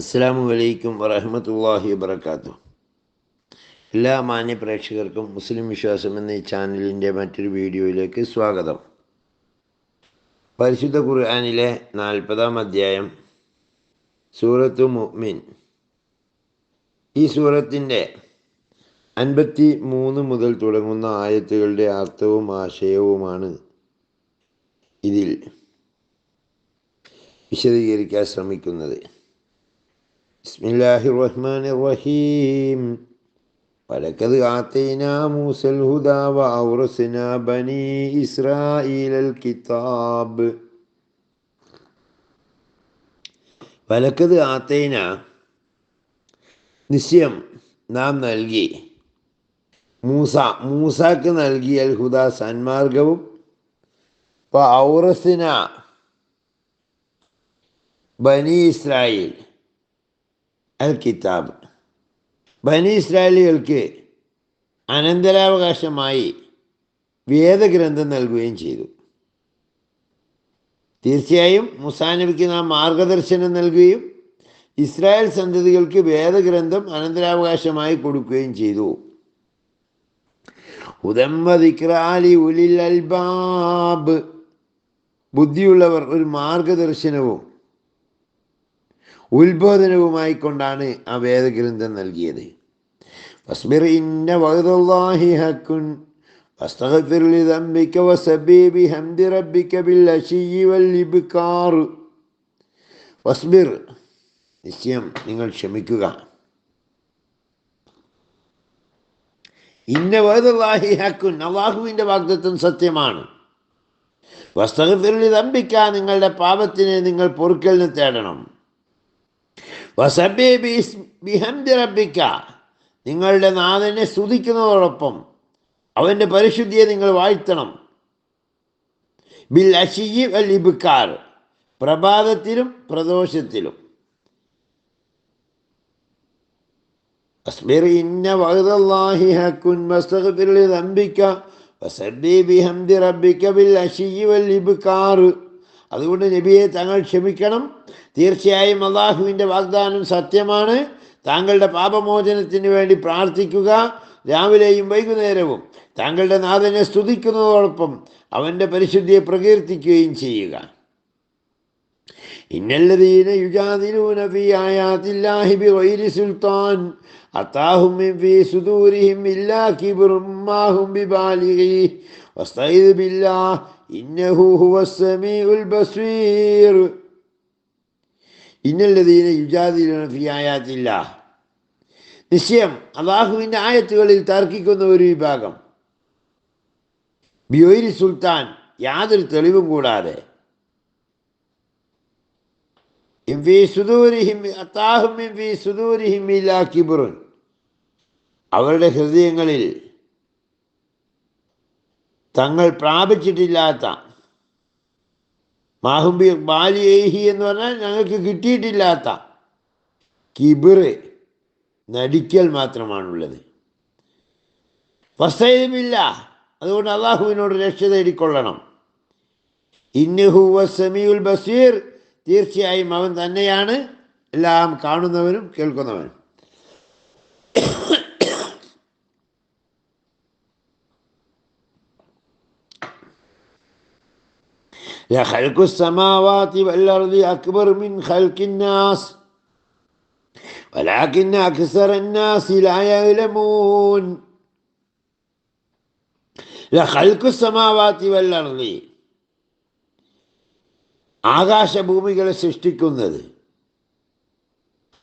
അസ്സാമു വലൈക്കും വറഹമത്തല്ലാഹി വബർക്കാത്തു എല്ലാ മാന്യ പ്രേക്ഷകർക്കും മുസ്ലിം വിശ്വാസം എന്ന ഈ ചാനലിന്റെ മറ്റൊരു വീഡിയോയിലേക്ക് സ്വാഗതം. പരിശുദ്ധ ഖുർആാനിലെ നാൽപ്പതാം അധ്യായം സൂറത്തു മുഅ്മിൻ. ഈ സൂറത്തിന്റെ അൻപത്തി മൂന്ന് മുതൽ തുടങ്ങുന്ന ആയത്തുകളുടെ അർത്ഥവും ആശയവുമാണ് ഇതിൽ വിശദീകരിക്കാൻ ശ്രമിക്കുന്നത്. بسم الله الرحمن الرحيم ولقد آتينا موسى الهدى وأورثنا بني إسرائيل الكتاب വലക്കത് ആത്തേന നിശ്ചയം നാം നൽകി മൂസ മൂസാക്ക് നൽകിയ അൽഹുദ സന്മാർഗവും ഔറസിന ബനി ഇസ്രായേൽ അൽ കിതാബ് ബനി ഇസ്രായേലികൾക്ക് അനന്തരാവകാശമായി വേദഗ്രന്ഥം നൽകുകയും ചെയ്തു. തീർച്ചയായും മുസാനബിക്ക് നാം മാർഗദർശനം നൽകുകയും ഇസ്രായേൽ സന്തതികൾക്ക് വേദഗ്രന്ഥം അനന്തരാവകാശമായി കൊടുക്കുകയും ചെയ്തു. ഉദംബിക്രാലി ഉലിൽ അൽബാബ്. ബുദ്ധിയുള്ളവർ ഒരു മാർഗദർശനവും ഉത്ബോധനവുമായി കൊണ്ടാണ് ആ വേദഗ്രന്ഥം നൽകിയത് ഫസ്ബിർ ഇന്ന വഅദുല്ലാഹി ഹക്കുൻ واستغفر لذنبك وسبح بحمد ربك بالعشي والإبكار واصبر നിശ്ചയം നിങ്ങൾ ക്ഷമിക്കുക ഇന്ന വേദല്ലാഹി ഹക്കുൻ അള്ളാഹുവിൻ്റെ വാഗ്ദത്വം സത്യമാണ് വസ്തകത്തിരുളി തമ്പിക്ക നിങ്ങളുടെ പാപത്തിന് നിങ്ങൾ പൊറുക്കലിന് തേടണം വസബി ബിഹംദി റബ്ബിക്ക നിങ്ങളുടെ നാഥനെ സ്തുതിക്കുന്നതോടൊപ്പം അവന്റെ പരിശുദ്ധിയെ നിങ്ങൾ വാഴ്ത്തണം. ബിൽ അഷിയി അൽ ഇബുക്കാർ പ്രഭാതത്തിലും പ്രദോഷത്തിലും. അസ്ബിർ ബിഹംദി റബ്ബിക ബിൽ അതുകൊണ്ട് നബിയെ താങ്കൾ ക്ഷമിക്കണം. തീർച്ചയായും അള്ളാഹുവിന്റെ വാഗ്ദാനം സത്യമാണ്. താങ്കളുടെ പാപമോചനത്തിന് വേണ്ടി പ്രാർത്ഥിക്കുക. രാവിലെയും വൈകുന്നേരവും താങ്കളുടെ നാഥനെ സ്തുതിക്കുന്നതോടൊപ്പം അവന്റെ പരിശുദ്ധിയെ പ്രകീർത്തിക്കുകയും ചെയ്യുക. ഇന്നല്ലതീന യുജാദിലൂന ഫീ ആയാത്തില്ലാഹി ബിഗൈരി സുൽത്താൻ. അതാഹും മിൻ ഫീ സുദൂരിഹിം ഇല്ലാ കിബ്റും മാഹും ബിബാലിഗി. വസ്തഈദ് ബില്ലാഹ് ഇന്നഹു ഹുവസ് സമീഉൽ ബസീർ. ഇന്നല്ലതീന യുജാദിലൂന ഫീ ആയാത്തില്ലാഹ് നിശ്ചയം അള്ളാഹുവിന്റെ ആയത്തുകളിൽ തർക്കിക്കുന്ന ഒരു വിഭാഗം. ബിയോയിരി സുൽത്താൻ യാതൊരു തെളിവും കൂടാതെ അവരുടെ ഹൃദയങ്ങളിൽ തങ്ങൾ പ്രാപിച്ചിട്ടില്ലാത്ത മാഹുംബി ബാലിയേഹി എന്ന് പറഞ്ഞാൽ ഞങ്ങൾക്ക് കിട്ടിയിട്ടില്ലാത്ത കിബിറ് നടിക്കൽ മാത്രമാണുള്ളത്. വസ്തയുമില്ല അതുകൊണ്ട് അള്ളാഹുവിനോട് രക്ഷ തേടിക്കൊള്ളണം. ഇന്നുഹുവ സമീഉൽ ബസീർ. തീർച്ചയായും അവൻ തന്നെയാണ് എല്ലാം കാണുന്നവനും കേൾക്കുന്നവനും لخلق السماوات والأرض أكبر من خلق الناس ولكن أكثر الناس لا يعلمون لخلق السماوات والأرض ആകാശഭൂമികളെ സൃഷ്ടിക്കുന്നത്.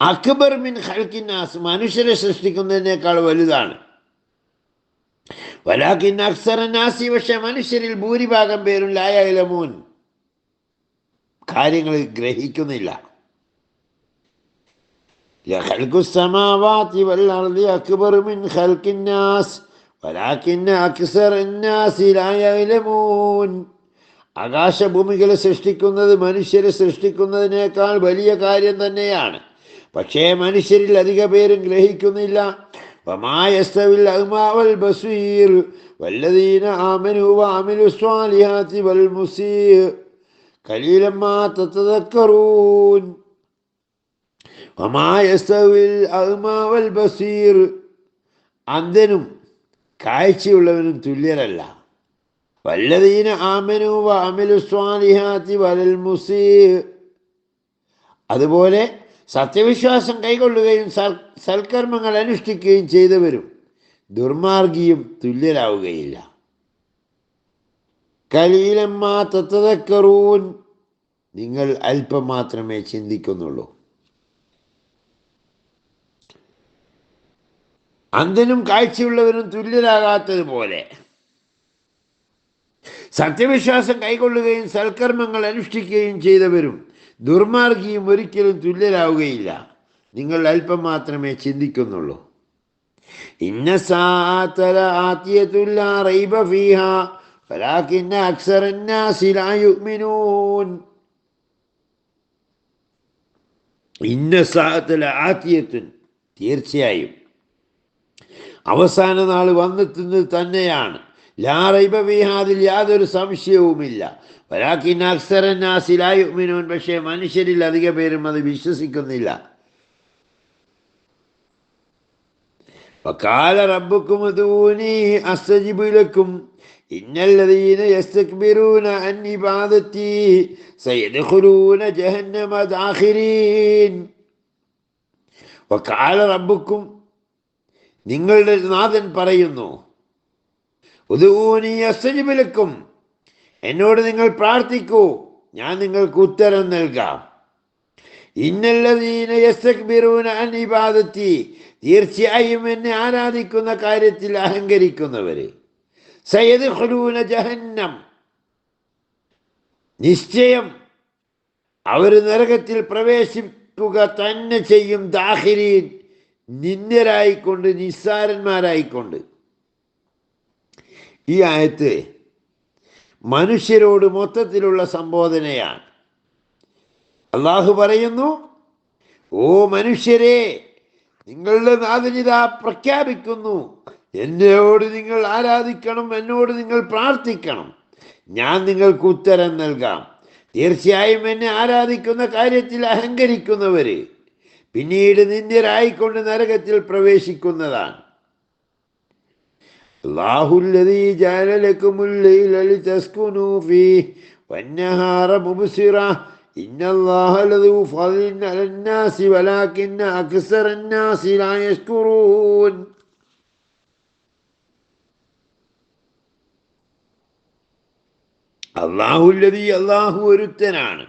അക്ബർ മിൻ ഹൽക്കിന്നാസ് മനുഷ്യരെ സൃഷ്ടിക്കുന്നതിനേക്കാൾ വലുതാണ്. വലാഖിൻ അക്സരനാസി പക്ഷെ മനുഷ്യരിൽ ഭൂരിഭാഗം പേരും ലായാലമൂൻ കാര്യങ്ങൾ ഗ്രഹിക്കുന്നില്ല. അക്ബർ മിൻ ഹൽക്കിന്നാസ് വലാഖിൻ അക്സറന്നാസി ലായാലമൂൻ ആകാശഭൂമികളെ സൃഷ്ടിക്കുന്നത് മനുഷ്യരെ സൃഷ്ടിക്കുന്നതിനേക്കാൾ വലിയ കാര്യം തന്നെയാണ്. പക്ഷേ മനുഷ്യരിൽ അധിക പേരും ഗ്രഹിക്കുന്നില്ല. ബസീർ വല്ലദീന വൽ ബസീർ. കാഴ്ചയുള്ളവനും തുല്യരല്ല. വല്ലതീന ആമനു വാമിലു സ്വാധിഹാത്തി വലൽ മുസീ. അതുപോലെ സത്യവിശ്വാസം കൈകൊള്ളുകയും സൽ സൽക്കർമ്മങ്ങൾ അനുഷ്ഠിക്കുകയും ചെയ്തവരും ദുർമാർഗിയും തുല്യരാവുകയില്ല. കലീലമ്മ തത്തതക്കറൂൻ നിങ്ങൾ അല്പം മാത്രമേ ചിന്തിക്കുന്നുള്ളൂ. അന്ധനും കാഴ്ചയുള്ളവരും തുല്യരാകാത്തതുപോലെ. സത്യവിശ്വാസം കൈകൊള്ളുകയും സൽക്കർമ്മങ്ങൾ അനുഷ്ഠിക്കുകയും ചെയ്തവരും ദുർമാർഗിയും ഒരിക്കലും തുല്യരാവുകയില്ല. നിങ്ങൾ അല്പം മാത്രമേ ചിന്തിക്കുന്നുള്ളൂ. ഇന്ന സാത്തല ആത്തിയത്തുല്ല റൈബ ഫീഹ ഫലാക്കിന്ന അക്സറന്നാസി ലാ ഇന്ന തീർച്ചയായും. അവസാന നാൾ വന്നെത്തുന്നത് തന്നെയാണ്. ലാ റൈബ യാതൊരു സംശയവുമില്ല. വലാക്കിൻ അക്സരൻ നാസിലായുമിനോൻ പക്ഷേ മനുഷ്യരിൽ അധിക പേരും അത് വിശ്വസിക്കുന്നില്ല. വക്കാല റബ്ബുക്കും അതൂനി അസ്തജിബുലക്കും അൻ ഇബാദത്തി സയദ്ഖുലൂന ജഹന്നമ നിങ്ങളുടെ നാഥൻ പറയുന്നു ഉദൂനി അസ്തജിബിലക്കും എന്നോട് നിങ്ങൾ പ്രാർത്ഥിക്കൂ. ഞാൻ നിങ്ങൾക്ക് ഉത്തരം നൽകാം. ഇന്നല്ലതീനത്തി തീർച്ചയായും എന്നെ ആരാധിക്കുന്ന കാര്യത്തിൽ അഹങ്കരിക്കുന്നവര്. സയ്യദ് ഖുലൂന ജഹന്നം. നിശ്ചയം അവർ നരകത്തിൽ പ്രവേശിക്കുക തന്നെ ചെയ്യും ദാഹിരീൻ. നിന്ദ്യരായിക്കൊണ്ട് നിസ്സാരന്മാരായിക്കൊണ്ട്. ഈ ആയത്ത് മനുഷ്യരോട് മൊത്തത്തിലുള്ള സംബോധനയാണ്. അള്ളാഹു പറയുന്നു ഓ മനുഷ്യരെ നിങ്ങളുടെ നാഥനിത പ്രഖ്യാപിക്കുന്നു. എന്നോട് നിങ്ങൾ ആരാധിക്കണം എന്നോട് നിങ്ങൾ പ്രാർത്ഥിക്കണം. ഞാൻ നിങ്ങൾക്ക് ഉത്തരം നൽകാം. തീർച്ചയായും എന്നെ ആരാധിക്കുന്ന കാര്യത്തിൽ അഹങ്കരിക്കുന്നവര് പിന്നീട് നിന്ദ്യരായിക്കൊണ്ട് നരകത്തിൽ പ്രവേശിക്കുന്നതാണ്. الله الذي جعل لكم الليل لتسكنوا فيه والنهار مبصرا إن الله لذو فضل على الناس ولكن أكثر الناس لا يشكرون അള്ളാഹുല്ലതി അള്ളാഹു ഒരുത്തനാണ്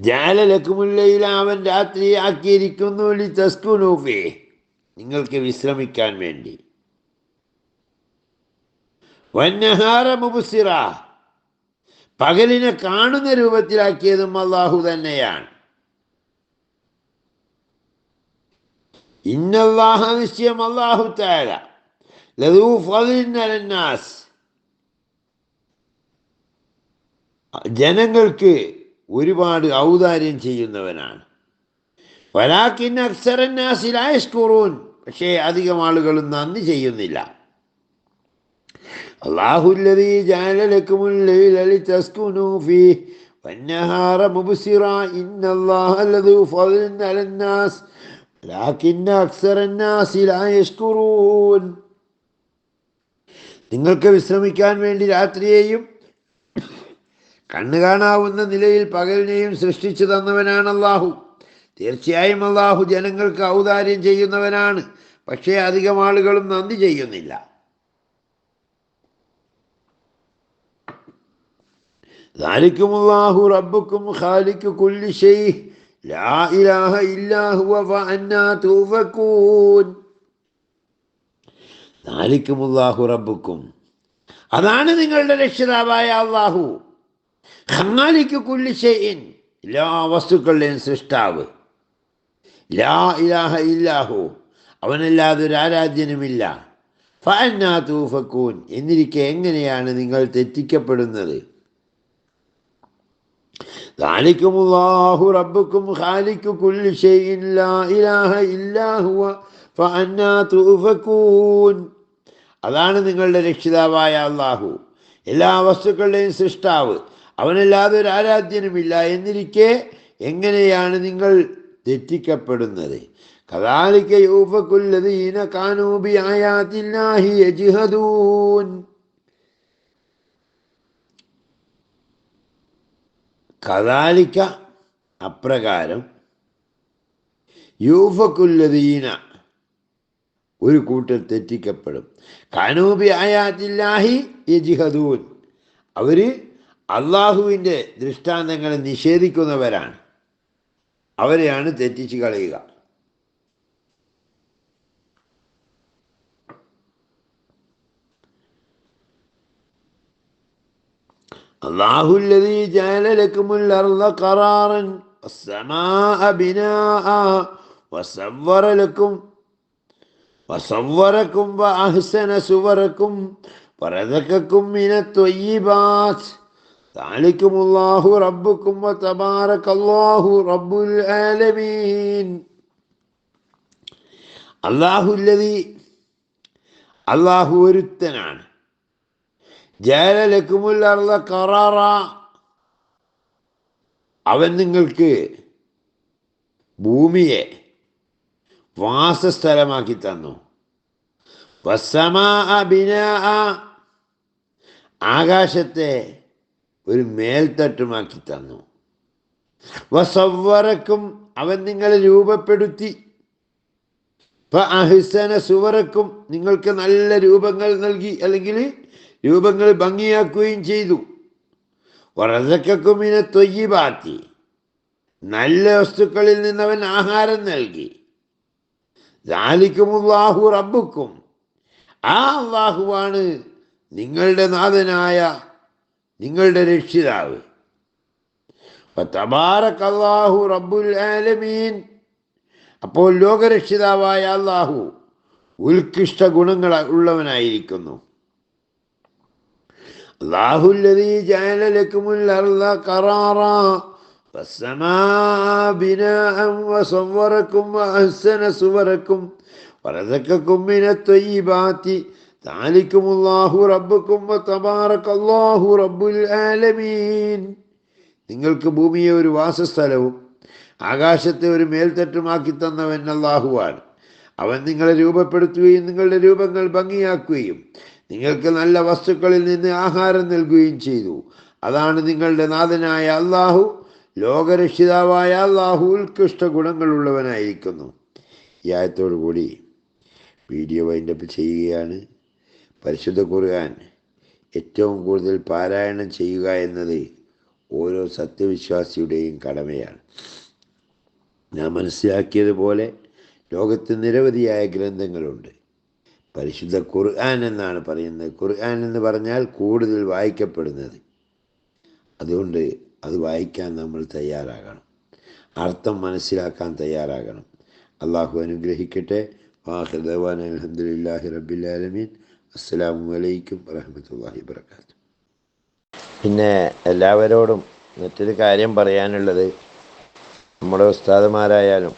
ജാലലക്കുമുല്ലയിൽ അവൻ രാത്രി ആക്കിയിരിക്കുന്നു ലി തസ്കുനൂഫേ നിങ്ങൾക്ക് വിശ്രമിക്കാൻ വേണ്ടി വന്നഹാര മുബുസിറ. പകലിനെ കാണുന്ന രൂപത്തിലാക്കിയതും അള്ളാഹു തന്നെയാണ്. ഇന്നല്ലാഹ നിശ്ചയം അള്ളാഹു താര ലതൂ ഫലിന്നലന്നാസ് ജനങ്ങൾക്ക് ഒരുപാട് ഔദാര്യം ചെയ്യുന്നവനാണ്. വലാക്കിൻ അക്സറന്നാസിലായസ്കുറൂൻ പക്ഷേ അധികം ആളുകളും നന്ദി ചെയ്യുന്നില്ല. الله الذي جعل لكم الليل لتسكنوا فيه والنهار مبصرا إن الله لذو فضل على الناس لكن أكثر الناس لا يشكرون നിങ്ങൾക്ക് വിശ്രമിക്കാൻ വേണ്ടി രാത്രിയെയും കണ്ണു കാണാവുന്ന നിലയിൽ പകലിനെയും സൃഷ്ടിച്ചു തന്നവനാണ് അള്ളാഹു തീർച്ചയായും അള്ളാഹു ജനങ്ങൾക്ക് ഔദാര്യം ചെയ്യുന്നവനാണ് പക്ഷേ അധികം ആളുകളും നന്ദി ചെയ്യുന്നില്ല ദാലിക്കുമുല്ലാഹു റബ്ബുക്കും ഖാലിക്കു കുല്ലി ഷെയ്ഹ് ലാ ഇലാഹ ഇല്ലാ ഹുവ ഫഅന്നാ തൂഫകൂൻ ദാലിക്കുമുല്ലാഹു റബ്ബുക്കും അതാണ് നിങ്ങളുടെ രക്ഷിതാവായ അള്ളാഹു. ഖാലിക്കു കുല്ലി ഷെയ്ൻ എല്ലാ വസ്തുക്കളുടെയും സൃഷ്ടാവ്. ലാ ഇലാഹ ഇല്ലാഹു അവനല്ലാതെ ഒരു ആരാധ്യനുമില്ല. ഫഅന്നാ തൂഫക്കൂൻ. എന്നിരിക്കെ എങ്ങനെയാണ് നിങ്ങൾ തെറ്റിക്കപ്പെടുന്നത്? ذلكم الله ربكم خالق كل شيء لا إله إلا هو فأنا تؤفكون അതാണ് നിങ്ങളുടെ രക്ഷിതാവായ അള്ളാഹു എല്ലാ വസ്തുക്കളുടെയും സൃഷ്ടാവ് അവനല്ലാതെ ഒരു ആരാധ്യനുമില്ല എന്നിരിക്കെ എങ്ങനെയാണ് നിങ്ങൾ തെറ്റിക്കപ്പെടുന്നത് കദാലിക യൂഫക്കുല്ലദീന കാനൂബി ആയാത്തില്ലാഹി യജ്ഹദൂൻ കദാലിക്ക അപ്രകാരം യൂഫക്കുല്ലദീന ഒരു കൂട്ടർ തെറ്റിക്കപ്പെടും. കാനൂബി ആയാത്തില്ലാഹി യജിഹദൂൻ. അവർ അള്ളാഹുവിന്റെ ദൃഷ്ടാന്തങ്ങളെ നിഷേധിക്കുന്നവരാണ്. അവരെയാണ് തെറ്റിച്ച് കളയുക. الله الذي جعل لكم الأرض قرارا والسماء بناء وصور لكم وصوركم وأحسن صوركم ورزقكم من الطيبات ذلكم الله ربكم وتبارك الله رب العالمين الله الذي الله ഒരുത്തനാണ് ജാലലക്കുമുള്ള കറാറ. അവൻ നിങ്ങൾക്ക് ഭൂമിയെ വാസസ്ഥലമാക്കി തന്നു. ആകാശത്തെ ഒരു മേൽത്തട്ടുമാക്കി തന്നു. വസവ്വറക്കും അവൻ നിങ്ങളെ രൂപപ്പെടുത്തി. അഹിസന സുവറക്കും നിങ്ങൾക്ക് നല്ല രൂപങ്ങൾ നൽകി. അല്ലെങ്കിൽ രൂപങ്ങൾ ഭംഗിയാക്കുകയും ചെയ്തു. വറതക്കുമിനെ തൊയ്യിബാത്തി നല്ല വസ്തുക്കളിൽ നിന്നവൻ ആഹാരം നൽകി. ജാലിക്കുമുല്ലാഹു റബ്ബുക്കും. ആ അള്ളാഹുവാണ് നിങ്ങളുടെ നാഥനായ നിങ്ങളുടെ രക്ഷിതാവ്. അള്ളാഹു റബ്ബുൽ ആലമീൻ. അപ്പോൾ ലോകരക്ഷിതാവായ അള്ളാഹു ഉത്കൃഷ്ട ഗുണങ്ങൾ ഉള്ളവനായിരിക്കുന്നു. الله الذي جعل لكم الأرض قرارا والسماء بناء وصوركم وأحسن صوركم ورزقكم من الطيبات ذلكم الله ربكم وتبارك الله رب العالمين നിങ്ങൾക്ക് ഭൂമിയെ ഒരു വാസസ്ഥലവും ആകാശത്തെ ഒരു മേൽത്തട്ടുമാക്കി തന്നവൻ അള്ളാഹുവാണ് അവൻ നിങ്ങളെ രൂപപ്പെടുത്തുകയും നിങ്ങളുടെ രൂപങ്ങൾ ഭംഗിയാക്കുകയും നിങ്ങൾക്ക് നല്ല വസ്തുക്കളിൽ നിന്ന് ആഹാരം നൽകുകയും ചെയ്തു. അതാണ് നിങ്ങളുടെ നാഥനായ അള്ളാഹു ലോകരക്ഷിതാവായ അള്ളാഹു ഉത്കൃഷ്ട ഗുണങ്ങളുള്ളവനായിരിക്കുന്നു. ഈ കൂടി വീഡിയോ വൈൻഡപ്പ് ചെയ്യുകയാണ്. പരിശുദ്ധ കുറുകാൻ ഏറ്റവും കൂടുതൽ പാരായണം ചെയ്യുക എന്നത് ഓരോ സത്യവിശ്വാസിയുടെയും കടമയാണ്. ഞാൻ മനസ്സിലാക്കിയതുപോലെ ലോകത്ത് നിരവധിയായ ഗ്രന്ഥങ്ങളുണ്ട്. പരിശുദ്ധ ഖുർആൻ എന്നാണ് പറയുന്നത്. ഖുർആൻ എന്ന് പറഞ്ഞാൽ കൂടുതൽ വായിക്കപ്പെടുന്നത്. അതുകൊണ്ട് അത് വായിക്കാൻ നമ്മൾ തയ്യാറാകണം. അർത്ഥം മനസ്സിലാക്കാൻ തയ്യാറാകണം. അള്ളാഹു അനുഗ്രഹിക്കട്ടെ. വാഹിദവാൻ അലഹമുല്ലാഹി റബിലാലമീൻ അസ്സാം വലൈക്കും വറഹമത്തല്ലാഹി വർക്കാത്തു പിന്നെ എല്ലാവരോടും മറ്റൊരു കാര്യം പറയാനുള്ളത് നമ്മുടെ ഉസ്താദുമാരായാലും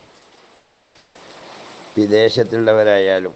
വിദേശത്തുള്ളവരായാലും